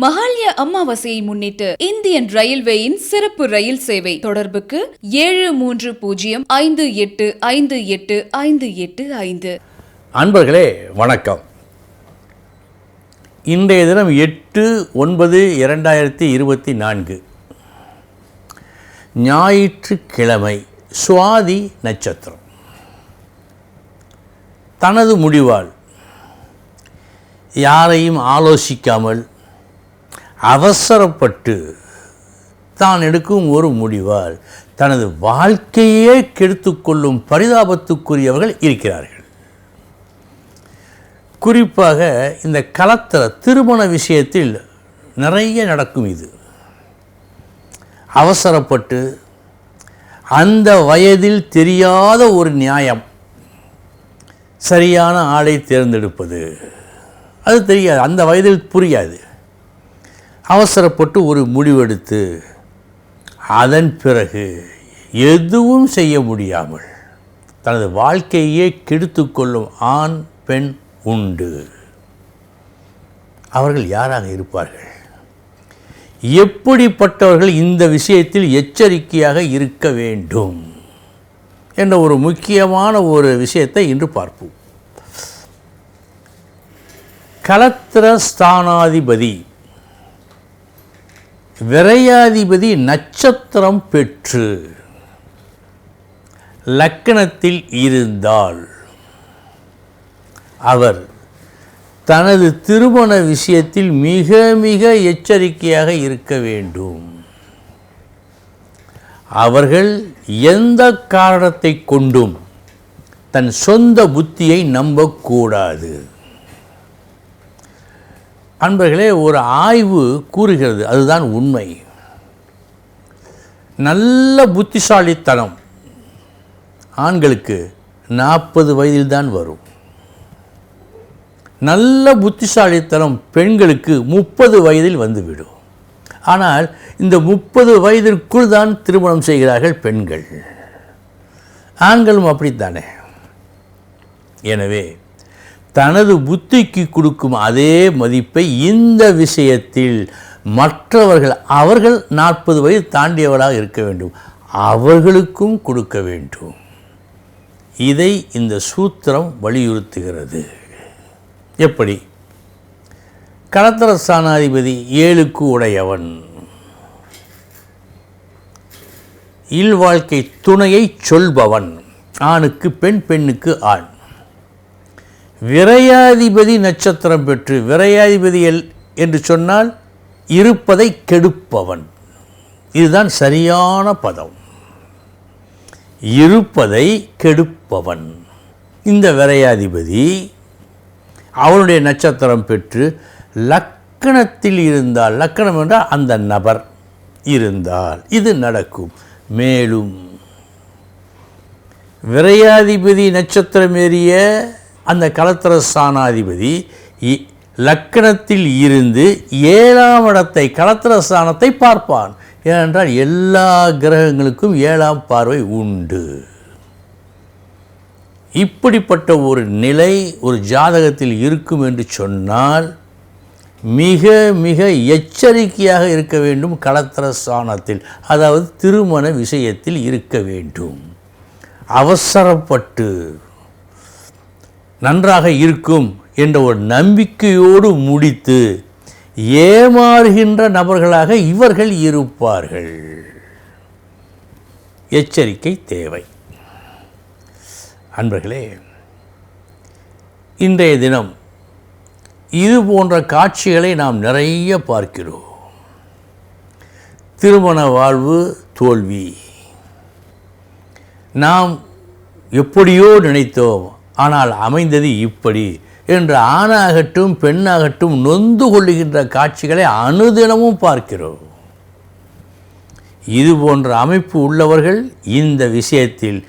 மகாலய அமாவாசையை முன்னிட்டு இந்தியன் ரயில்வேயின் சிறப்பு ரயில் சேவை தொடர்புக்கு ஏழு மூன்று பூஜ்ஜியம் ஐந்து எட்டு ஐந்து எட்டு ஐந்து எட்டு ஐந்து. அன்பர்களே வணக்கம். இன்றைய தினம் எட்டு ஒன்பது இரண்டாயிரத்தி இருபத்தி நான்கு. ஞாயிற்றுக்கிழமை சுவாதி நட்சத்திரம். தனது முடிவால் யாரையும் ஆலோசிக்காமல் அவசரப்பட்டு தான் எடுக்கும் ஒரு முடிவால் தனது வாழ்க்கையே கெடுத்துக்கொள்ளும் பரிதாபத்துக்குரியவர்கள் இருக்கிறார்கள். குறிப்பாக இந்த கலத்தர திருமண விஷயத்தில் நிறைய நடக்கும் இது. அவசரப்பட்டு அந்த வயதில் தெரியாத ஒரு நியாயம். சரியான ஆளை தேர்ந்தெடுப்பது. அது தெரியாது. அந்த வயதில் புரியாது. அவசரப்பட்டு ஒரு முடிவெடுத்து அதன் பிறகு எதுவும் செய்ய முடியாமல் தனது வாழ்க்கையே கெடுத்துக்கொள்ளும் ஆண் பெண் உண்டு. அவர்கள் யாராக இருப்பார்கள்? எப்படிப்பட்டவர்கள் இந்த விஷயத்தில் எச்சரிக்கையாக இருக்க வேண்டும் என்ற ஒரு முக்கியமான ஒரு விஷயத்தை இன்று பார்ப்போம். கலத்திர ஸ்தானாதிபதி விரையாதிபதி நட்சத்திரம் பெற்று லக்கணத்தில் இருந்தால் அவர் தனது திருமண விஷயத்தில் மிக மிக எச்சரிக்கையாக இருக்க வேண்டும். அவர்கள் எந்த காரணத்தை கொண்டும் தன் சொந்த புத்தியை நம்பக்கூடாது. அன்பர்களே ஒரு ஆய்வு கூறுகிறது. அதுதான் உண்மை. நல்ல புத்திசாலித்தனம் ஆண்களுக்கு நாற்பது வயதில்தான் வரும். நல்ல புத்திசாலித்தனம் பெண்களுக்கு முப்பது வயதில் வந்துவிடும். ஆனால் இந்த முப்பது வயதிற்குள் தான் திருமணம் செய்கிறார்கள் பெண்கள். ஆண்களும் அப்படித்தானே? எனவே தனது புத்திக்கு கொடுக்கும் அதே மதிப்பை இந்த விஷயத்தில் மற்றவர்கள் அவர்கள் நாற்பது வயது தாண்டியவராக இருக்க வேண்டும். அவர்களுக்கும் கொடுக்க வேண்டும். இதை இந்த சூத்திரம் வலியுறுத்துகிறது. எப்படி? கடத்தர ஸ்தானாதிபதி ஏழுக்கு உடையவன். இல்வாழ்க்கை துணையை சொல்பவன். ஆணுக்கு பெண் பெண்ணுக்கு ஆண். விரையாதிபதி நட்சத்திரம் பெற்று விரையாதிபதி என்று சொன்னால் இருப்பதை கெடுப்பவன். இதுதான் சரியான பதம். இருப்பதை கெடுப்பவன். இந்த விரையாதிபதி அவனுடைய நட்சத்திரம் பெற்று லக்கணத்தில் இருந்தால் லக்கணம் என்றால் அந்த நபர் இருந்தால் இது நடக்கும். மேலும் விரையாதிபதி நட்சத்திரம் ஏறிய அந்த கலத்திர ஸ்தானாதிபதி இ- லக்கணத்தில் இருந்து ஏழாம் இடத்தை கலத்திர ஸ்தானத்தை பார்ப்பான். ஏனென்றால் எல்லா கிரகங்களுக்கும் ஏழாம் பார்வை உண்டு. இப்படிப்பட்ட ஒரு நிலை ஒரு ஜாதகத்தில் இருக்கும் என்று சொன்னால் மிக மிக எச்சரிக்கையாக இருக்க வேண்டும் களத்திர ஸ்தானத்தில் அதாவது திருமண விஷயத்தில் இருக்க வேண்டும். அவசரப்பட்டு நன்றாக இருக்கும் என்ற ஒரு நம்பிக்கையோடு முடித்து ஏமாறுகின்ற நபர்களாக இவர்கள் இருப்பார்கள். எச்சரிக்கை தேவை. அன்பர்களே இன்றைய தினம் இது போன்ற காட்சிகளை நாம் நிறைய பார்க்கிறோம். திருமண வாழ்வு தோல்வி. நாம் எப்படியோ நினைத்தோம் ஆனால் அமைந்தது இப்படி என்று ஆணாகட்டும் பெண்ணாகட்டும் நொந்து கொள்ளுகின்ற காட்சிகளை அனுதினமும் பார்க்கிறோம். இது போன்ற அமைப்பு உள்ளவர்கள் இந்த விஷயத்தில்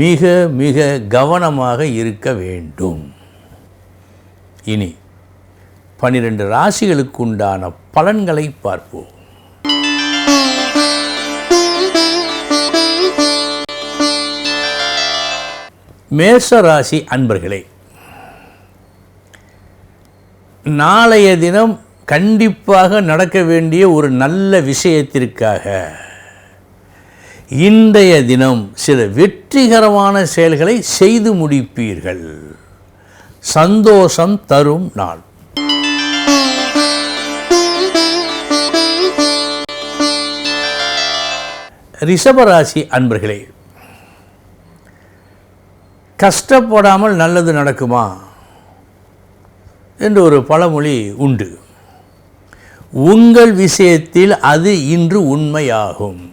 மிக மிக கவனமாக இருக்க வேண்டும். இனி பனிரெண்டு ராசிகளுக்கு உண்டான பலன்களை பார்ப்போம். மேஷ ராசி அன்பர்களே நாளைய தினம் கண்டிப்பாக நடக்க வேண்டிய ஒரு நல்ல விஷயத்திற்காக இன்றைய தினம் சில வெற்றிகரமான செயல்களை செய்து முடிப்பீர்கள். சந்தோஷம் தரும் நாள். ரிஷபராசி அன்பர்களே கஷ்டப்படாமல் நல்லது நடக்குமா? என்று ஒரு பழமொழி உண்டு. உங்கள் விஷயத்தில் அது இன்று உண்மையாகும்.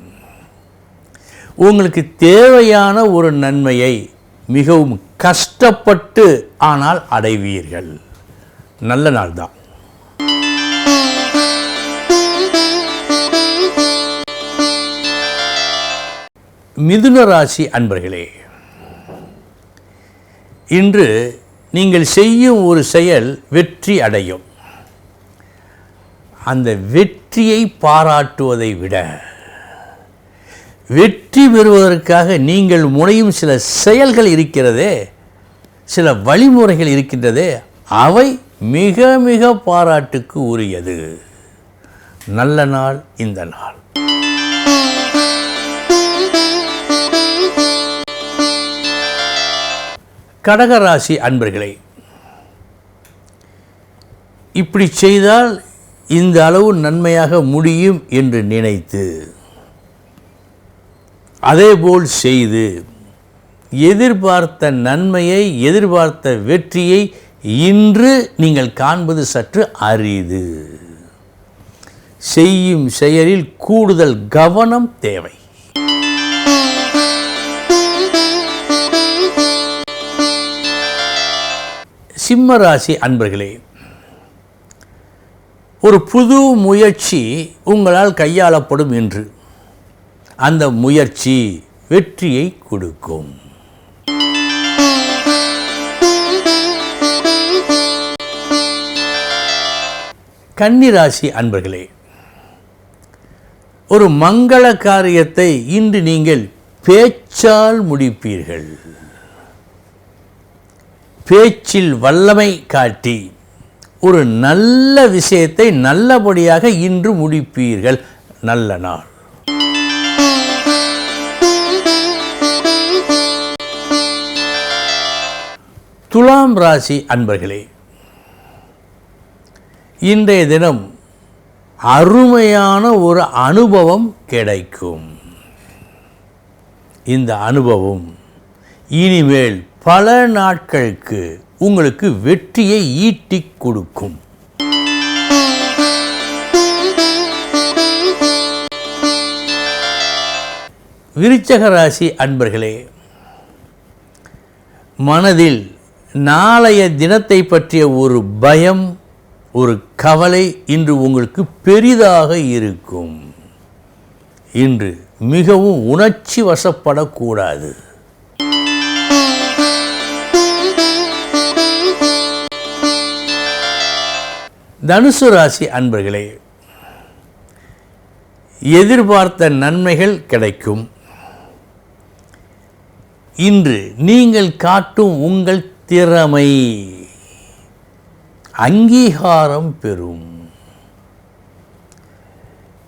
உங்களுக்கு தேவையான ஒரு நன்மையை மிகவும் கஷ்டப்பட்டு ஆனால் அடைவீர்கள். நல்ல நாள் தான் மிதுன ராசி அன்பர்களே இன்று நீங்கள் செய்யும் ஒரு செயல் வெற்றி அடையும். அந்த வெற்றியை பாராட்டுவதை விட வெற்றி பெறுவதற்காக நீங்கள் முனையும் சில செயல்கள் இருக்கிறதே சில வழிமுறைகள் இருக்கின்றதே அவை மிக மிக பாராட்டுக்கு உரியது. நல்ல நாள் இந்த நாள். கடகராசி அன்பர்களே இப்படி செய்தால் இந்த அளவு நன்மையாக முடியும் என்று நினைத்து அதேபோல் செய்து எதிர்பார்த்த நன்மையை எதிர்பார்த்த வெற்றியை இன்று நீங்கள் காண்பது சற்று அரிது. செய்யும் செயலில் கூடுதல் கவனம் தேவை. சிம்ம ராசி அன்பர்களே ஒரு புது முயற்சி உங்களால் கையாளப்படும் என்று அந்த முயற்சி வெற்றியை கொடுக்கும். கன்னிராசி அன்பர்களே ஒரு மங்கள காரியத்தை இன்று நீங்கள் பேச்சால் முடிப்பீர்கள். பேச்சில் வல்லமை காட்டி ஒரு நல்ல விஷயத்தை நல்லபடியாக இன்று முடிப்பீர்கள். நல்ல நாள். துலாம் ராசி அன்பர்களே இன்றைய தினம் அருமையான ஒரு அனுபவம் கிடைக்கும். இந்த அனுபவம் இனிமேல் பல நாட்களுக்கு உங்களுக்கு வெற்றியை ஈட்டி கொடுக்கும். விருச்சக ராசி அன்பர்களே மனதில் நாளைய தினத்தை பற்றிய ஒரு பயம் ஒரு கவலை இன்று உங்களுக்கு பெரிதாக இருக்கும். இன்று மிகவும் உணர்ச்சி வசப்படக்கூடாது. தனுசு ராசி அன்பர்களே எதிர்பார்த்த நன்மைகள் கிடைக்கும். இன்று நீங்கள் காட்டும் உங்கள் திறமை அங்கீகாரம் பெறும்.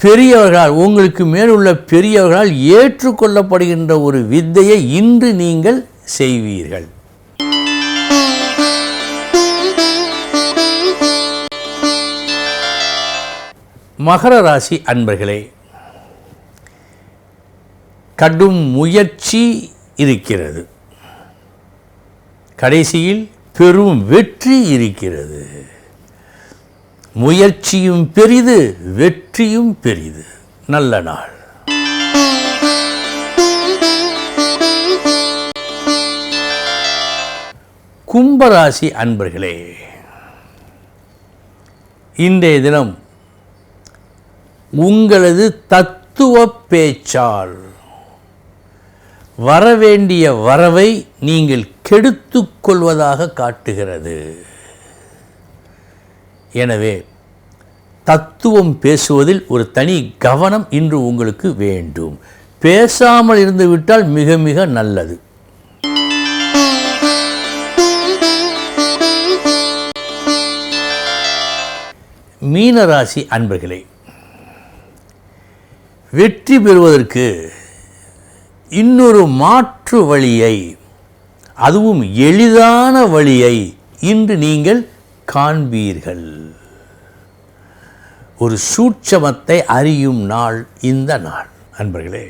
பெரியவர்களால் உங்களுக்கு மேலுள்ள பெரியவர்களால் ஏற்றுக்கொள்ளப்படுகின்ற ஒரு வித்தையை இன்று நீங்கள் செய்வீர்கள். மகர ராசி அன்பர்களே கடும் முயற்சி இருக்கிறது. கடைசியில் பெரும் வெற்றி இருக்கிறது. முயற்சியும் பெரிது வெற்றியும் பெரிது. நல்ல நாள். கும்பராசி அன்பர்களே இன்றைய தினம் உங்களது தத்துவ பேச்சால். வரவேண்டிய வரவை நீங்கள் கெடுத்துக்கொள்வதாக காட்டுகிறது. எனவே தத்துவம் பேசுவதில் ஒரு தனி கவனம் இன்று உங்களுக்கு வேண்டும். பேசாமல் இருந்துவிட்டால் மிக மிக நல்லது. மீனராசி அன்பர்களே வெற்றி பெறுவதற்கு இன்னொரு மாற்று வழியை அதுவும் எளிதான வழியை இன்று நீங்கள் காண்பீர்கள். ஒரு சூட்சமத்தை அறியும் நாள் இந்த நாள் அன்பர்களே.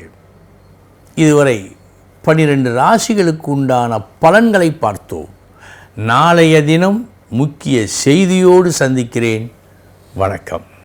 இதுவரை பனிரெண்டு ராசிகளுக்கு உண்டான பலன்களை பார்த்தோம். நாளைய தினம் முக்கிய செய்தியோடு சந்திக்கிறேன். வணக்கம்.